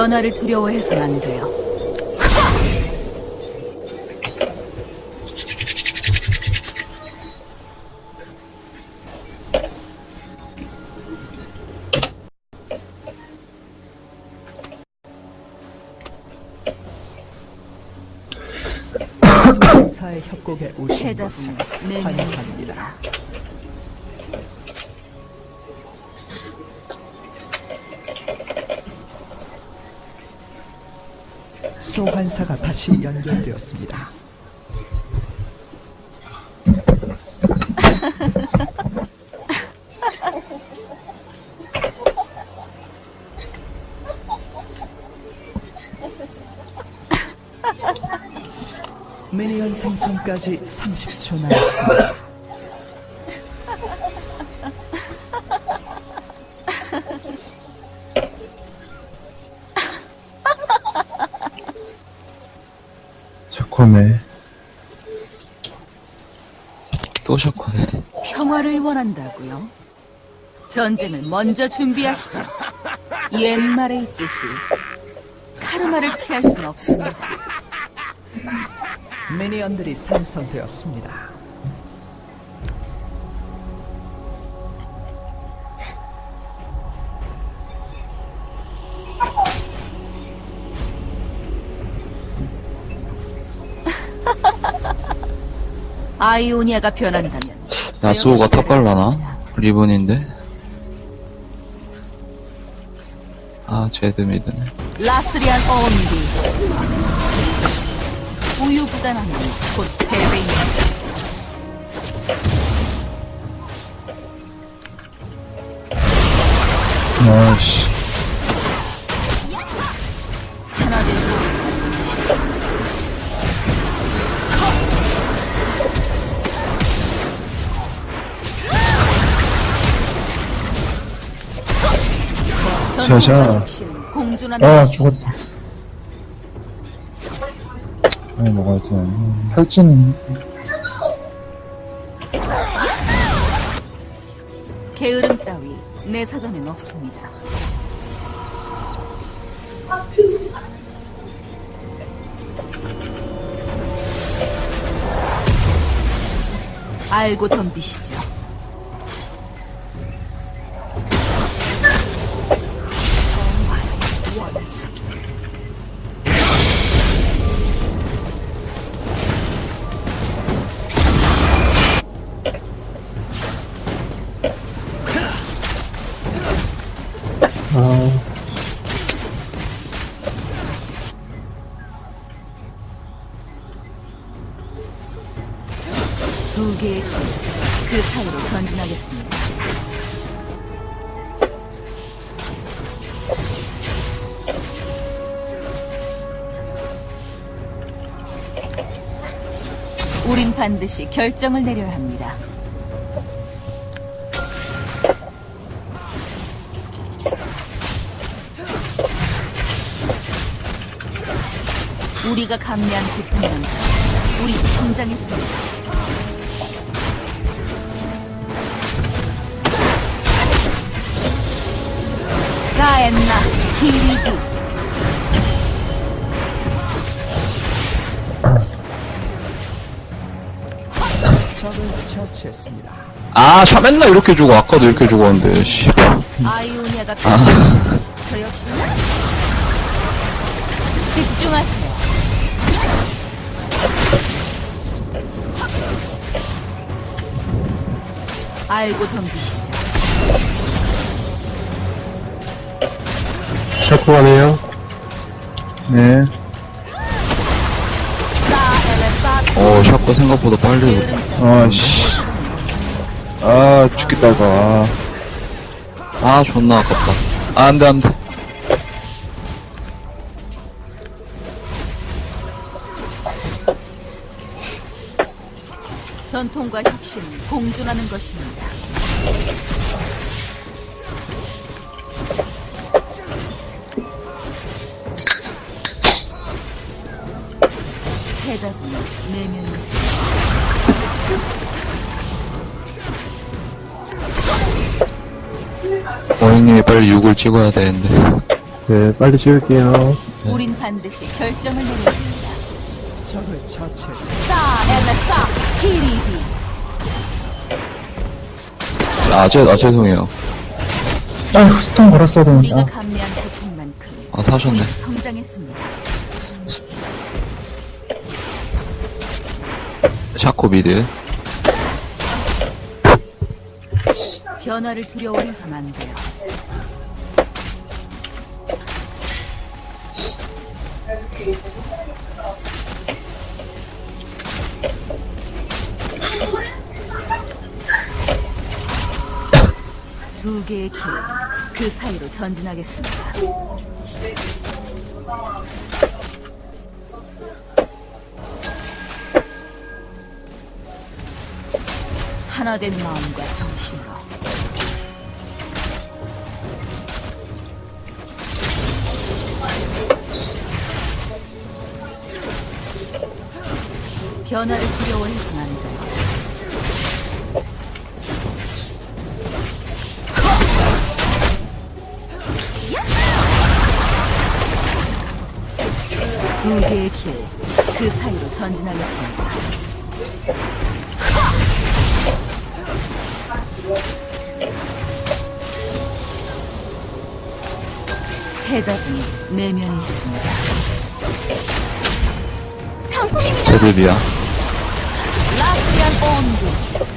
변화를 두려워해서는 안 돼요. 사의 협곡에 오신 것을 환영합니다. 소환사가 다시 연결되었습니다. 미니언 생성까지 30초 남았습니다. 자코네. 또 샤코네. 평화를 원한다고요? 전쟁을 먼저 준비하시죠. 옛말에 있듯이 카르마를 피할 순 없습니다. 미니언들이 생성되었습니다. 아이오니아가 변한다면 야스오가 탑갈라나? 리본인데? 아, 제드 미드네. 라스리안 어미리 우유부단하면 곧 패배입니다. 아씨. 공존하는 아, 것이 죽었다. 아니, 먹어야지. 탈진. 게으름 따위 내 사전엔 없습니다. 알고 덤비시죠. 두 개의 그 사이로 전진하겠습니다. 우린 반드시 결정을 내려야 합니다. 우리가 감내한 고통은 우리 성장했습니다. 히리두 적을 처치했습니다. 아, 샤 맨날 이렇게 죽어. 아까도 이렇게 죽었는데, 씨. 아이오니아가 아. 변했습니다. 저 역시 집중하세요. 알고 덤비시죠. 샤코 가네요. 네. 어, 샤코 생각보다 빨리. 게으름 아씨. 아, 죽겠다, 이거. 아. 아, 존나 아깝다. 아, 안 돼, 안 돼. 전통과 혁신은 공존하는 것입니다. 대답은 내면에 있습니다. 원희님이 빨리 6을 찍어야 되는데. 네, 빨리 지울게요. 우린 반드시 결정을 내립니다. 적을 처치했습니다. 싸, 에나 싸, TDB. 아, 죄, 아, 죄송해요. 아휴, 스톤 걸었어야 우리가 되는데. 감내한 고통만큼 아, 사셨네. 성장했습니다. 샤코 미드. 변화를 두려워해서는 안 돼요. 두 개의 길, 그 사이로 전진하겠습니다. 하나된 마음과 정신으로 변화를 두려워해서는 안 돼요. 두 개의 길, 그 사이로 전진하겠습니다. 해답이 내면에 있습니다. 제드비야. 라스리안 온도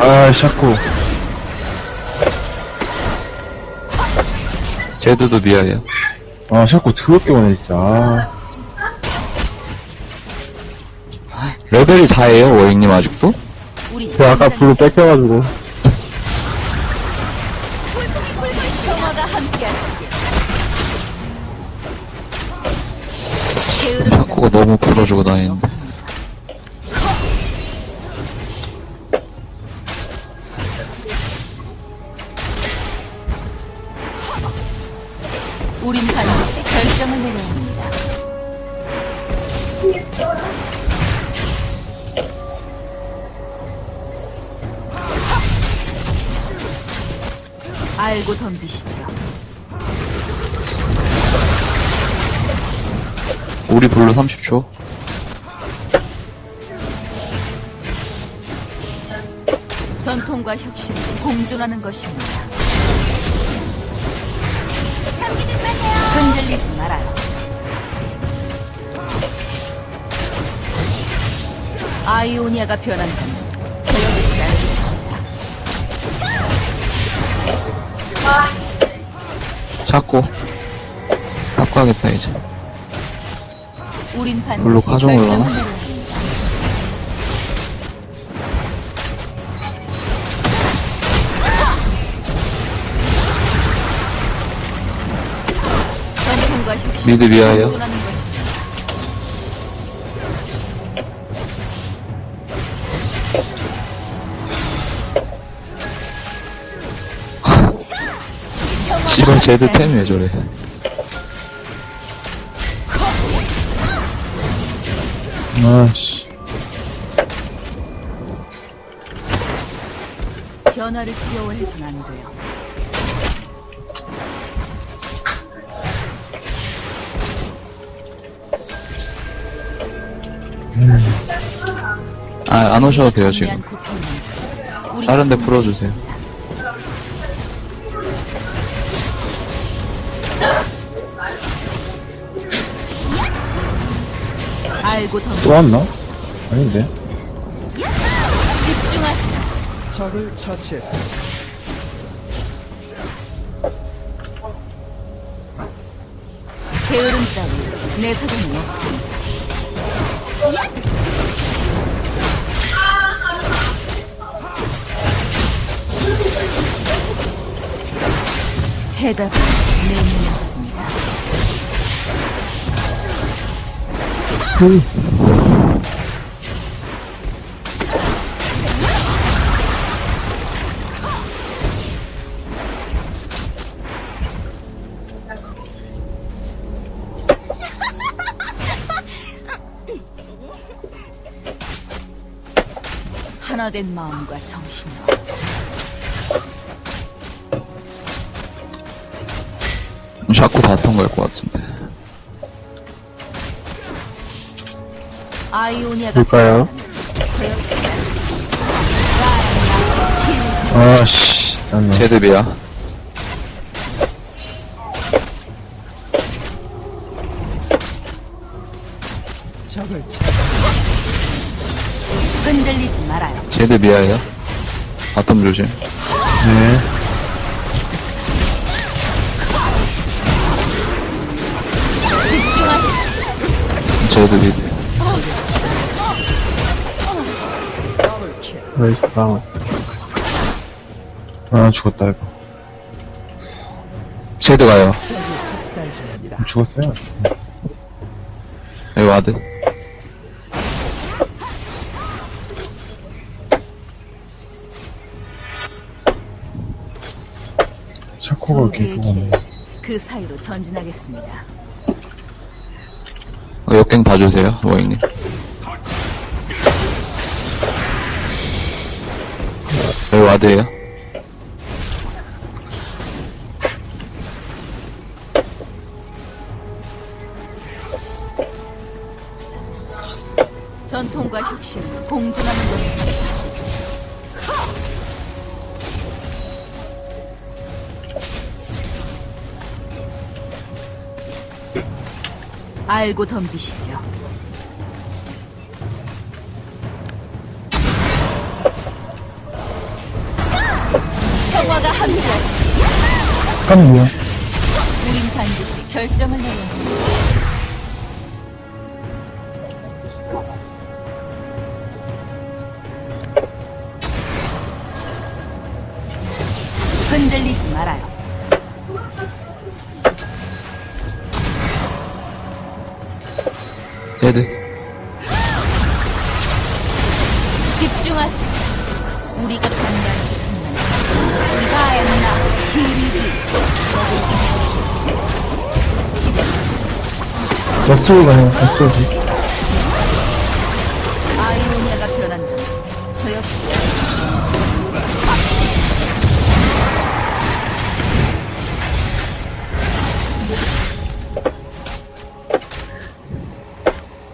아, 샤코. 제드도 미아예요. 아, 샤코 더럽게 오네, 진짜. 아, 레벨이 4예요, 워잉님 아직도? 제가 네, 아까 불로 뺏겨가지고. 평화가 함께하시길. 게으름 샤코가 너무 풀어주고 다니는데. 알고 덤비시죠. 우리 블루 30초. 전통과 혁신은 공존하는 것입니다. 흔들리지 말아요. 아이오니아가 변한다면 샤코. 탑 가겠다, 이제. 우린 반드시? 결정을 내려야 합니다. 전통과 혁신 미드 것입니 제드 템 왜 저래. 아씨. 변화를 두려워해서는 안 돼요. 아, 안 오셔도 돼요, 지금. 다른 데 풀어주세요. 알고 덤비 또 왔나? 아닌데. 집중하세요. 적을 처치했습니다. 게으름 따위 내 사정은 없습니다. 해답은 내면에 하나 된 마음과 정신으로 자꾸 바텀 갈것 같은데. 아이오니아가 볼까요? 아씨 난 제드비야. 적을 차 흔들리지 말아요. 제드비야예요. 바텀 조심. 네. 제드비. 나이스 방어. 아 죽었다 이거 제드 가요. 중입니다. 죽었어요 여기 와드. 샤코가 계속 오네 그 사이로 전진하겠습니다. 어, 역갱 봐주세요, 모잉님. 와드에요. 전통과 혁신, 공존하는 것입니다. 알고 덤비시죠. 깜이요. 우린 반드시 결정을 합니다. 흔들리지 말아요. 제드. 아이오니아가 변한다. 저 역시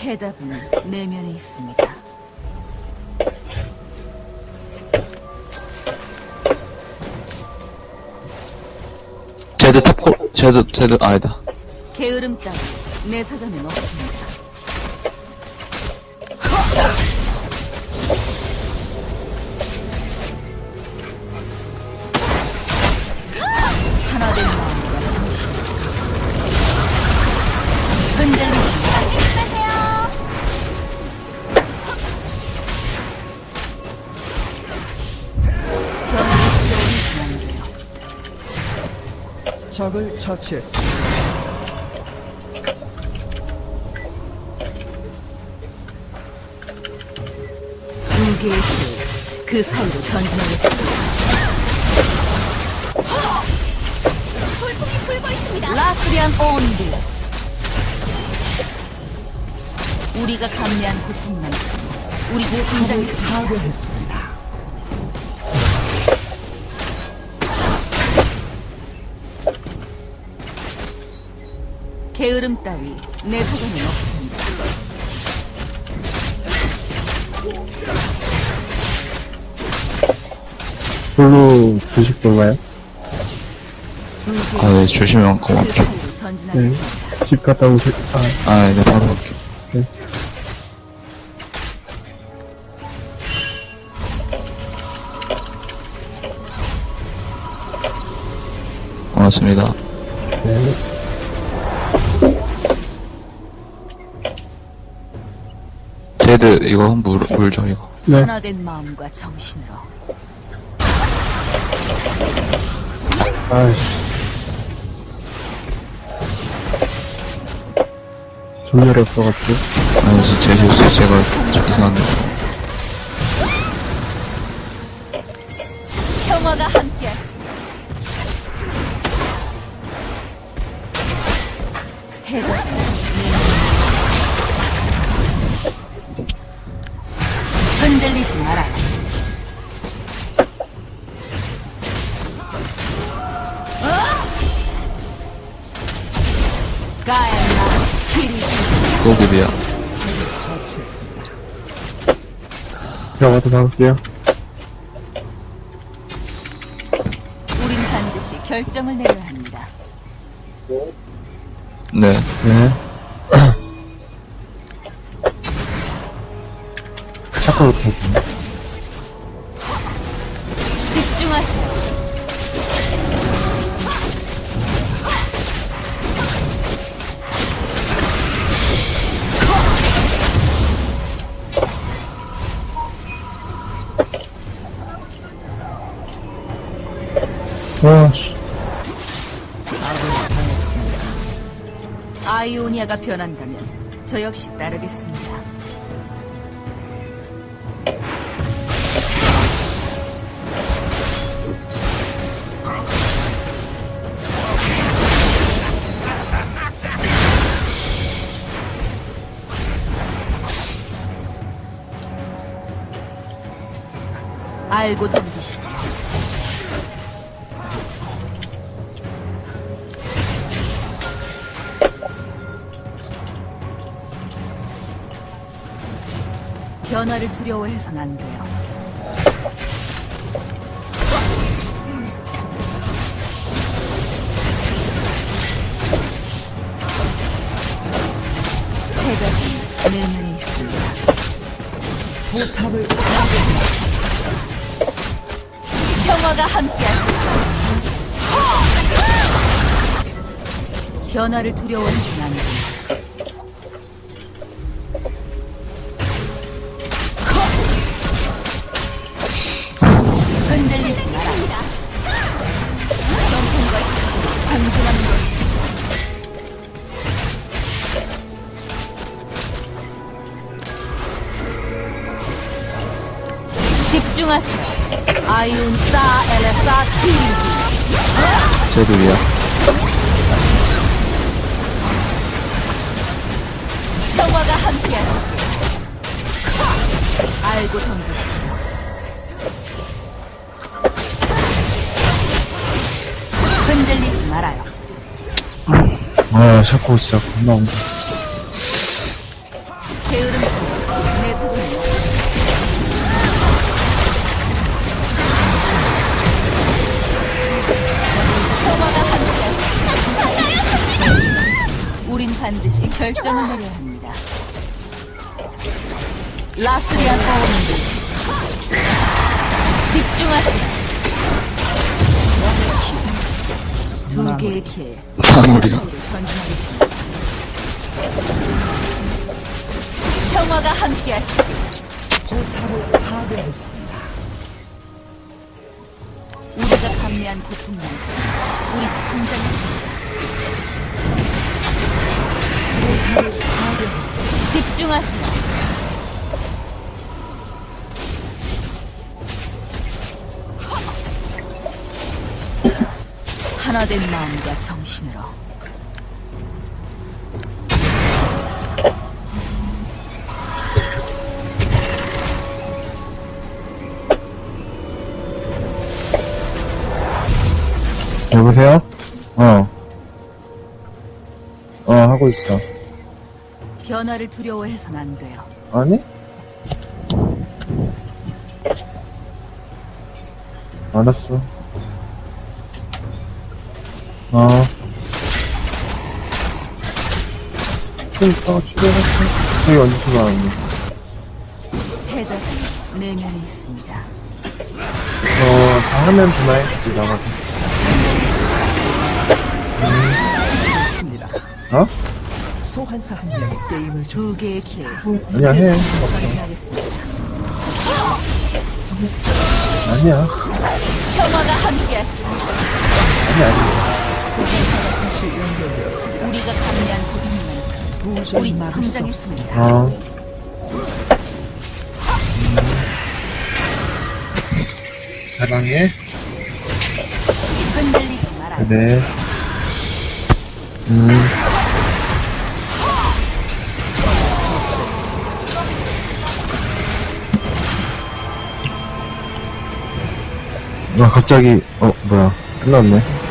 해답은 내면에 있습니다. 제드 탑콜, 제드, 제드, 아니다. 게으름 따위 내 사전엔 없습니다. 적을 처치했습니다. 두 개의 힘그 사이로 전진하겠습니다. 라스리안 온드 우리가 감내한 고통만 우리 굉장히 파괴했습니다. 게으름 따위 내 사전엔 없습니다. 블루 드실 건가요? 아, 네, 그 고맙죠. 전진하겠습니다. 집 갔다 오실, 아, 아, 네, 바로 갈게요. 네. 고맙습니다. 네. 제드, 이거 물, 물 좀, 이거. 네. 하나된 마음과 정신으로 아이씨. 전멸이 없어가지고. 아니, 제, 제 실수, 제가 좀 이상한데. 처치했습니다. 제가 와도 나올게요. 우린 반드시 결정을 내려야 합니다. 네. 네. 차코로 타고. 와, 씨. 아이오니아가 변한다면 저 역시 따르겠습니다. 알고 덤 변화를 두려워해선 안 돼요. 해가 내면에 있습니다. 평화가 함께하시다. 변화를 두려워해선 안 돼요. 집중하세요. 아이온사 엘레사. 평화가. 알고. 흔들리지 말아요. 아, 차코 진짜 겁나 온다. 게으름 내 사정이 평 우린 반드시 결정을 내려야 합니다. 라스리안 어운드 집중하세요. 두 개의 길 마무리야. 전진하겠습니다. 평화가 함께하시길. 포탑을 파괴했습니다. 우리가 감내한 고통만 우리 성장했습니다. 집중하세요. 하나된 마음과 정신으로 여보세요? 어. 어, 하고 있어. 변화를 두려워해선 안 돼요. 아니? 알았어. 어. 그니까, 집에갔어. 여기 언제 출발하니? 해답은 내면에 있습니다. 어, 다 하면? 여기 나가서. 있습니다. 어? 소환사 한 명이 게임을 두 개의 길 아니야, 해. 아니야. 평화가 함께하시길. 아니야, 아니야. 소환사가 다시 연결되었습니다. 우리가 감내한 고통만 도저히 우리 막을 수 없습니다. 성장했습니다. 어. 사랑해. 흔들리지 마라. 그래. 음. 아, 갑자기, 어, 뭐야. 끝났네.